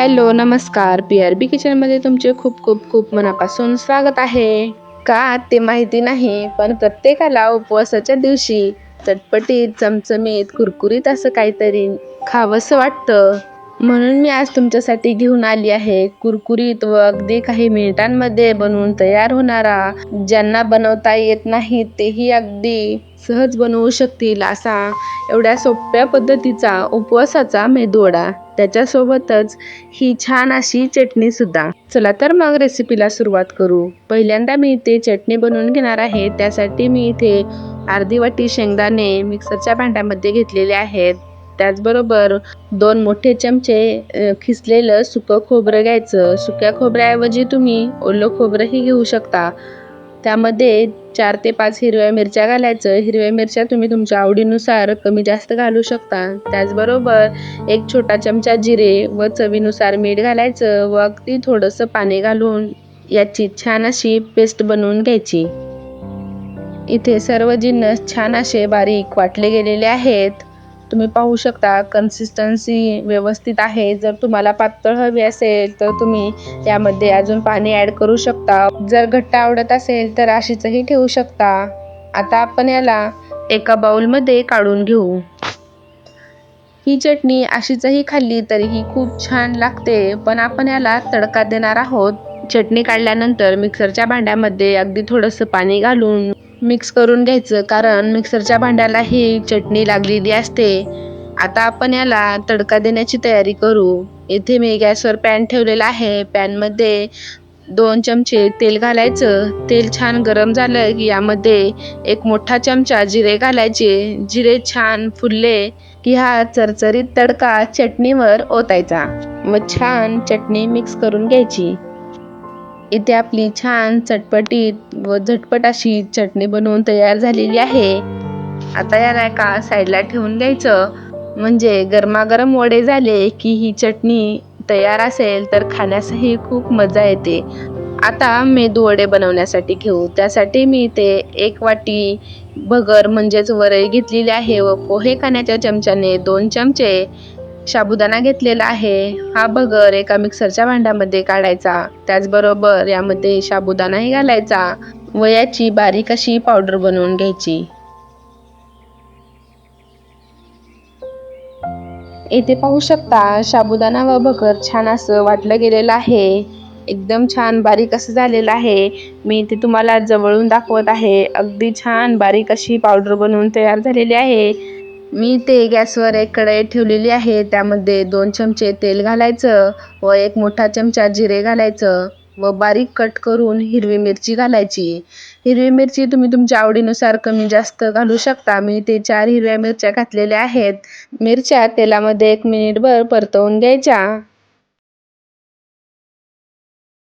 Hello नमस्कार. P R B किचनमध्ये तुमचे खूप खूप खूप मनापासून स्वागत आहे. का ते माहिती नाही पण प्रत्येकाला उपवासाच्या दिवशी चटपटीत चमचमीत कुरकुरीत असं काहीतरी खावंसं वाटतं. म्हणून मी आज तुमच्यासाठी घेऊन आली आहे कुरकुरीत व अगदी काही मिनिटांमध्ये बनवून तयार होणारा ज्यांना बनवता येत नाही तेही अगदी सहज बनवू शकतील असा एवढ्या सोप्या पद्धतीचा उपवासाचा मेदूवडा. त्याच्यासोबतच ही छान अशी चटणी सुद्धा. चला तर मग रेसिपीला सुरुवात करू. पहिल्यांदा मी इथे चटणी बनवून घेणार आहे. त्यासाठी मी इथे अर्धी वाटी शेंगदाणे मिक्सरच्या भांड्यामध्ये घेतलेले आहेत. त्याचबरोबर दोन मोठे चमचे खिसलेलं सुकं खोबरं घ्यायचं. सुक्या खोबऱ्याऐवजी तुम्ही ओलं खोबरंही घेऊ शकता. त्यामध्ये चार ते पाच हिरव्या मिरच्या घालायचं. हिरव्या मिरच्या तुम्ही तुमच्या आवडीनुसार कमी जास्त घालू शकता. त्याचबरोबर एक छोटा चमचा जिरे व चवीनुसार मीठ घालायचं व अगदी थोडंसं पाणी घालून याची छान अशी पेस्ट बनवून घ्यायची. इथे सर्व जिन्नस छान असे बारीक वाटले गेलेले आहेत. तुम्ही पाहू शकता कन्सिस्टन्सी व्यवस्थित आहे. जर तुम्हाला पातळ हवी असेल तर तुम्ही त्यामध्ये अजून पाणी ॲड करू शकता. जर घट्ट आवडत असेल तर अशीचही ठेवू शकता. आता आपण याला एका बाउलमध्ये काढून घेऊ. ही चटणी अशीचही खाल्ली तरीही खूप छान लागते. पण आपण याला तडका देणार आहोत. चटणी काढल्यानंतर मिक्सरच्या भांड्यामध्ये अगदी थोडंसं पाणी घालून मिक्स करून घ्यायचं. कारण मिक्सरच्या भांड्याला ही चटणी लागलेली असते. आता आपण याला तडका देण्याची तयारी करू. येथे मी गॅसवर पॅन ठेवलेला आहे. पॅनमध्ये दोन चमचे तेल घालायचं. तेल छान गरम झालं की यामध्ये एक मोठा चमचा जिरे घालायचे. जिरे छान फुलले की हा चरचरीत तडका चटणीवर ओतायचा. व छान चटणी मिक्स करून घ्यायची. इथे आपली छान चटपटीत व झटपट अशी चटणी बनवून तयार झालेली आहे. आता याला एका साईडला ठेवून द्यायचं. म्हणजे गरमागरम वडे झाले की ही चटणी तयार असेल तर खाण्यासही खूप मजा येते. आता मेदू वडे बनवण्यासाठी घेऊ. त्यासाठी मी इथे एक वाटी भगर म्हणजेच वरई घेतलेली आहे व पोहे खाण्याच्या चमच्याने दोन चमचे साबुदाणा घेतलेला आहे. हा भगर एका मिक्सरच्या भांड्यामध्ये काढायचा. त्याचबरोबर यामध्ये साबुदाणाही घालायचा व याची बारीक अशी पावडर बनवून घ्यायची. येथे पाहू शकता साबुदाणा व भगर छान असं वाटलं गेलेलं आहे. एकदम छान बारीक असं झालेलं आहे. मी ते तुम्हाला जवळून दाखवत आहे. अगदी छान बारीक अशी पावडर बनवून तयार झालेली आहे. मी ते गॅसवर एक कढई ठेवलेली आहे त्यामध्ये दोन चमचे तेल घालायचं व एक मोठा चमचा जिरे घालायचं व बारीक कट करून हिरवी मिरची घालायची. हिरवी मिरची तुम्ही तुमच्या आवडीनुसार कमी जास्त घालू शकता. मी ते चार हिरव्या मिरच्या घातलेल्या आहेत. मिरच्या तेलामध्ये एक मिनिटभर परतवून घ्यायच्या.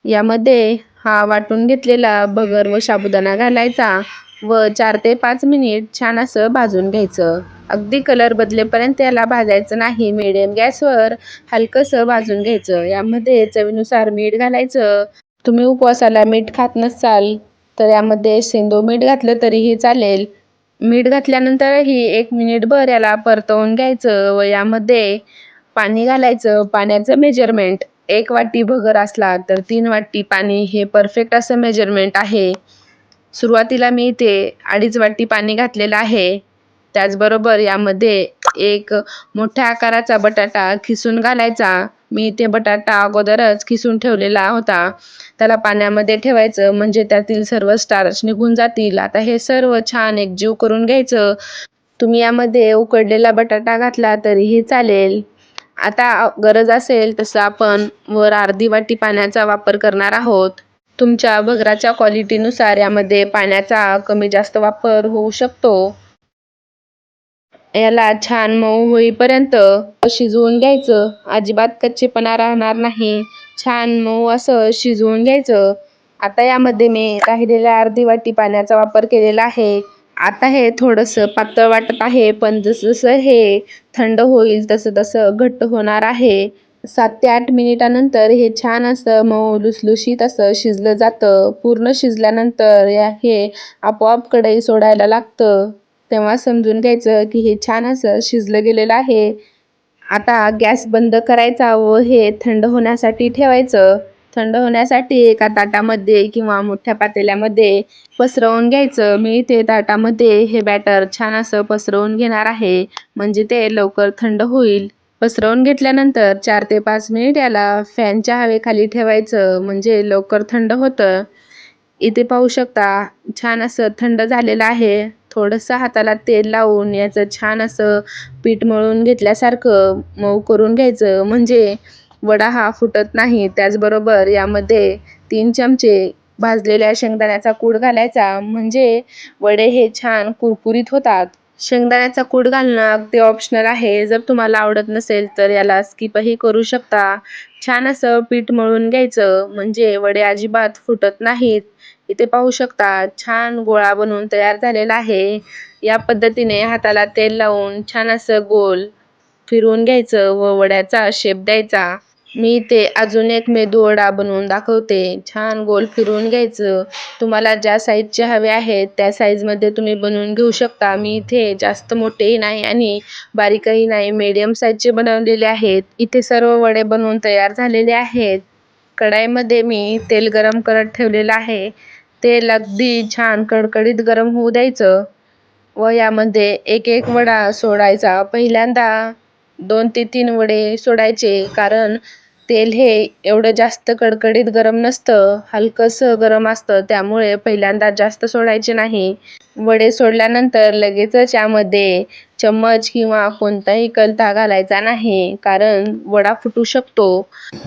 यामध्ये हा वाटून घेतलेला भगर व साबुदाणा घालायचा व चार ते पाच मिनिट छान असं भाजून घ्यायचं. अगदी कलर बदलेपर्यंत याला भाजायचं नाही. मिडियम गॅसवर हलकंसं भाजून घ्यायचं. यामध्ये चवीनुसार मीठ घालायचं. तुम्ही उपवासाला मीठ खात नसाल तर यामध्ये सेंदो मीठ घातलं तरीही चालेल. मीठ घातल्यानंतरही एक मिनिटभर याला परतवून घ्यायचं व यामध्ये पाणी घालायचं. पाण्याचं मेजरमेंट एक वाटी भगर असला तर तीन वाटी पाणी हे परफेक्ट असं मेजरमेंट आहे. सुरुवातीला मी इथे अडीच वाटी पाणी घातलेलं आहे. त्याचबरोबर यामध्ये एक मोठ्या आकाराचा बटाटा खिसून घालायचा. मी इथे बटाटा अगोदरच खिसून ठेवलेला होता. त्याला पाण्यामध्ये ठेवायचं म्हणजे त्यातील सर्व स्टार्च निघून जातील. आता हे सर्व छान एकजीव करून घ्यायचं. तुम्ही यामध्ये उकडलेला बटाटा घातला तरीही चालेल. आता गरज असेल तसं आपण वर अर्धी वाटी पाण्याचा वापर करणार आहोत. तुमच्या भगराच्या क्वालिटीनुसार यामध्ये पाण्याचा कमी जास्त वापर होऊ शकतो. याला छान मऊ होईपर्यंत शिजवून घ्यायचं. अजिबात कच्चेपणा राहणार नाही. छान मऊ असं शिजवून घ्यायचं. आता यामध्ये मी राहिलेल्या अर्धी वाटी पाण्याचा वापर केलेला आहे. आता हे थोडंसं पातळ वाटत आहे पण जसं हे थंड होईल तसं तसं घट्ट होणार आहे. सात ते आठ मिनिटानंतर हे छान असं मऊ लुसलुशीत असं शिजलं जातं. पूर्ण शिजल्यानंतर या हे आपोआप कढई सोडायला लागतं. तेव्हा समजून घ्यायचं की हे छान असं शिजलं गेलेलं आहे. आता गॅस बंद करायचा व हे थंड होण्यासाठी ठेवायचं. थंड होण्यासाठी एका ताटामध्ये किंवा मोठ्या पातेल्यामध्ये पसरवून घ्यायचं. मी ते ताटामध्ये हे बॅटर छान असं पसरवून घेणार आहे. म्हणजे ते लवकर थंड होईल. पसरवून घेतल्यानंतर चार ते पाच मिनिट याला फॅनच्या हवेखाली ठेवायचं. म्हणजे लवकर थंड होतं. इथे पाहू शकता छान असं थंड झालेलं आहे. थोडंसं हाताला तेल लावून याचं छान असं पीठ मळून घेतल्यासारखं मऊ करून घ्यायचं. म्हणजे वडा हा फुटत नाही. त्याचबरोबर यामध्ये तीन चमचे भाजलेल्या शेंगदाण्याचा कूट घालायचा. म्हणजे वडे हे छान कुरकुरीत होतात. शेंगदाण्याचा कूट घालणं अगदी ऑप्शनल आहे. जर तुम्हाला आवडत नसेल तर याला स्किपही करू शकता. छान असं पीठ मळून घ्यायचं. म्हणजे वडे अजिबात फुटत नाहीत. इथे पाहू शकता छान गोळा बनवून तयार झालेला आहे. या पद्धतीने हाताला तेल लावून छान असं गोल फिरवून घ्यायचं व वड्याचा शेप द्यायचा. मी इथे अजून एक मेदू वडा बनवून दाखवते. छान गोल फिरवून घ्यायचं. तुम्हाला ज्या साईजचे हवे आहेत त्या साईजमध्ये तुम्ही बनवून घेऊ शकता. मी इथे जास्त मोठेही नाही आणि बारीकही नाही मीडियम साईजचे बनवलेले आहेत. इथे सर्व वडे बनवून तयार झालेले आहेत. कढाईमध्ये मी तेल गरम करत ठेवलेलं आहे. तेल अगदी छान कडकडीत गरम होऊ द्यायचं. व यामध्ये एक एक वडा सोडायचा. पहिल्यांदा दोन ते तीन वडे सोडायचे कारण तेल हे एवढं जास्त कडकडीत गरम नसतं. हलकंसं गरम असतं त्यामुळे पहिल्यांदा जास्त सोडायचे नाही. वडे सोडल्यानंतर लगेचच यामध्ये चम्मच किंवा कोणताही कलता घालायचा नाही कारण वडा फुटू शकतो.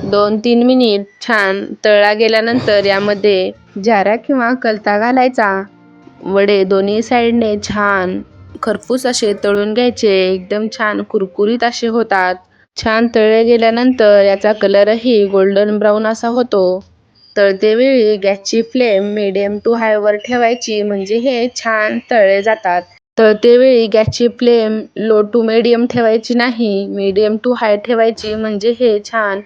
दोन तीन मिनिट छान तळला गेल्यानंतर यामध्ये झारा किंवा कलता घालायचा. वडे दोन्ही साईडने छान खरपूस असे तळून घ्यायचे. एकदम छान कुरकुरीत असे होतात. छान तळले गेल्यानंतर याचा कलरही गोल्डन ब्राऊन असा होतो. तळतेवेळी गॅसची फ्लेम मिडियम टू हायवर ठेवायची म्हणजे हे छान तळले जातात. तळतेवेळी गॅसची फ्लेम लो टू मिडियम ठेवायची नाही मिडियम टू हाय ठेवायची म्हणजे हे छान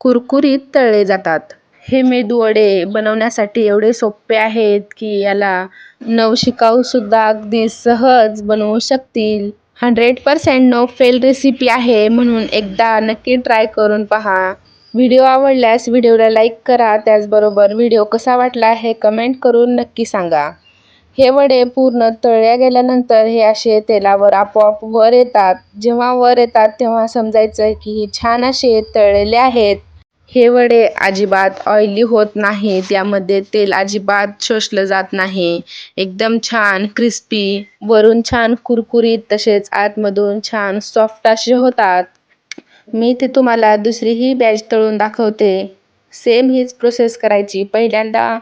कुरकुरीत तळले जातात. हे मेदू वडे बनवण्यासाठी एवढे सोपे आहेत की याला नवशिकाऊसुद्धा अगदी सहज बनवू शकतील. Hundred percent no fail recipe आहे म्हणून एकदा नक्की ट्राय करून पहा. व्हिडिओ आवडल्यास व्हिडिओला लाईक करा त्याचबरोबर व्हिडिओ कसा वाटला हे कमेंट करून नक्की सांगा. हे वडे पूर्ण तळल्या गेल्यानंतर हे असे तेलावर आपोआप वर येतात. जेव्हा वर येतात तेव्हा समजायचं की छान असे तळलेले आहेत. हे वडे अजिबात ऑइली होत नाहीत यामध्ये तेल अजिबात शोषलं जात नाही. एकदम छान क्रिस्पी वरून छान कुरकुरीत तसेच आतमधून छान सॉफ्ट असे होतात. मी ते तुम्हाला दुसरीही बॅच तळून दाखवते. सेम हीच प्रोसेस करायची. पहिल्यांदा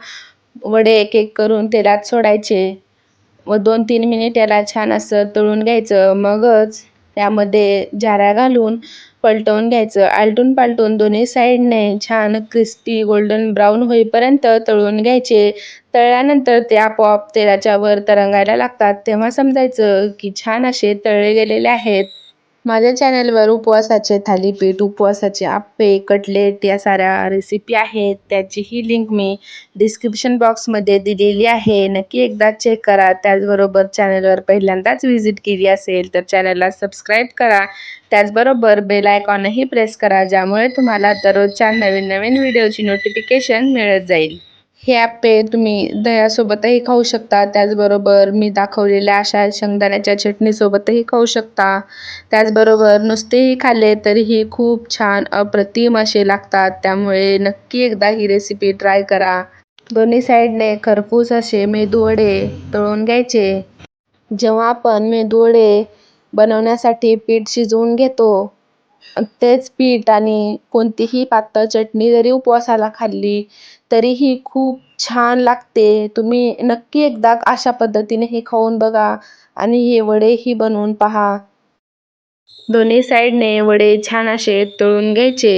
वडे एक एक करून तेलात सोडायचे. व दोन तीन मिनिट याला छान असं तळून घ्यायचं. मगच त्यामध्ये जाऱ्या घालून पलटवून घ्यायचं. आलटून पालटून दोन्ही साईडने छान क्रिस्पी गोल्डन ब्राऊन होईपर्यंत तळून घ्यायचे. तळल्यानंतर ते आपोआप तेलाच्या वर तरंगायला लागतात. तेव्हा समजायचं की छान असे तळले गेलेले आहेत. माझ्या चॅनलवर उपवासाचे थालीपीठ उपवासाचे आप्पे कटलेट या साऱ्या रेसिपी आहेत. त्याचीही लिंक मी डिस्क्रिप्शन बॉक्समध्ये दिलेली आहे. नक्की एकदा चेक करा. त्याचबरोबर चॅनलवर पहिल्यांदाच व्हिजिट केली असेल तर चॅनलला सबस्क्राईब करा. त्याचबरोबर बेल आयकॉनही प्रेस करा ज्यामुळे तुम्हाला दररोजच्या नवीन नवीन व्हिडिओची नोटिफिकेशन मिळत जाईल. हे आप्पे तुम्ही दह्यासोबतही खाऊ शकता. त्याचबरोबर मी दाखवलेल्या अशा शेंगदाण्याच्या चटणीसोबतही खाऊ शकता. त्याचबरोबर नुसतेही खाल्ले तरीही खूप छान अप्रतिम असे लागतात. त्यामुळे नक्की एकदा ही रेसिपी ट्राय करा. दोन्ही साईडने खरपूस असे मेदूवडे तळून घ्यायचे. जेव्हा आपण मेदूवडे बनवण्यासाठी पीठ शिजवून घेतो तेच पीठ आणि कोणतीही पातळ चटणी जरी उपवासाला खाल्ली तरीही खूप छान लागते. तुम्ही नक्की एकदा अशा पद्धतीने हे खाऊन बघा आणि हे वडेही बनवून पहा. दोन्ही साईडने वडे छान असे तळून घ्यायचे.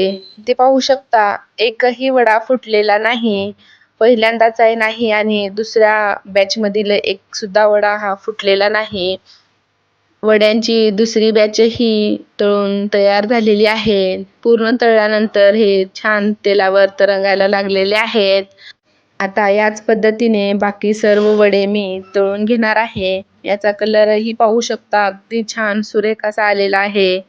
ते पाहू शकता एकही वडा फुटलेला नाही. पहिल्यांदाच आहे नाही आणि दुसऱ्या बॅचमधील एक सुद्धा वडा हा फुटलेला नाही. वड्यांची दुसरी बॅचही तळून तयार झालेली आहे पूर्ण तळल्यानंतर हे छान तेलावर तरंगायला लागलेले आहेत. आता याच पद्धतीने बाकी सर्व वडे मी तळून घेणार आहे. याचा कलरही पाहू शकता अगदी छान सुरेख असा आलेला आहे.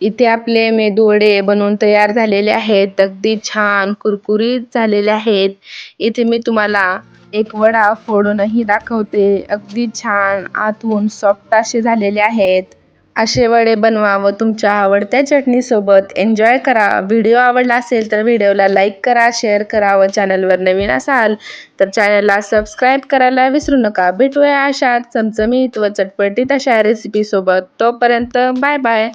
इथे आपले मेदूवडे बनवून तयार झालेले आहेत. अगदी छान कुरकुरीत झालेले आहेत. इथे मी तुम्हाला एक वडा फोडूनही दाखवते. अगदी छान आतून सॉफ्ट असे झालेले आहेत. असे वडे बनवा व तुमच्या आवडत्या चटणीसोबत एन्जॉय करा. व्हिडिओ आवडला असेल तर व्हिडिओला लाईक करा शेअर करा व चॅनलवर नवीन असाल तर चॅनलला सबस्क्राईब करायला विसरू नका. भेटूया अशा चमचमीत व चटपटीत अशा रेसिपीसोबत तोपर्यंत बाय बाय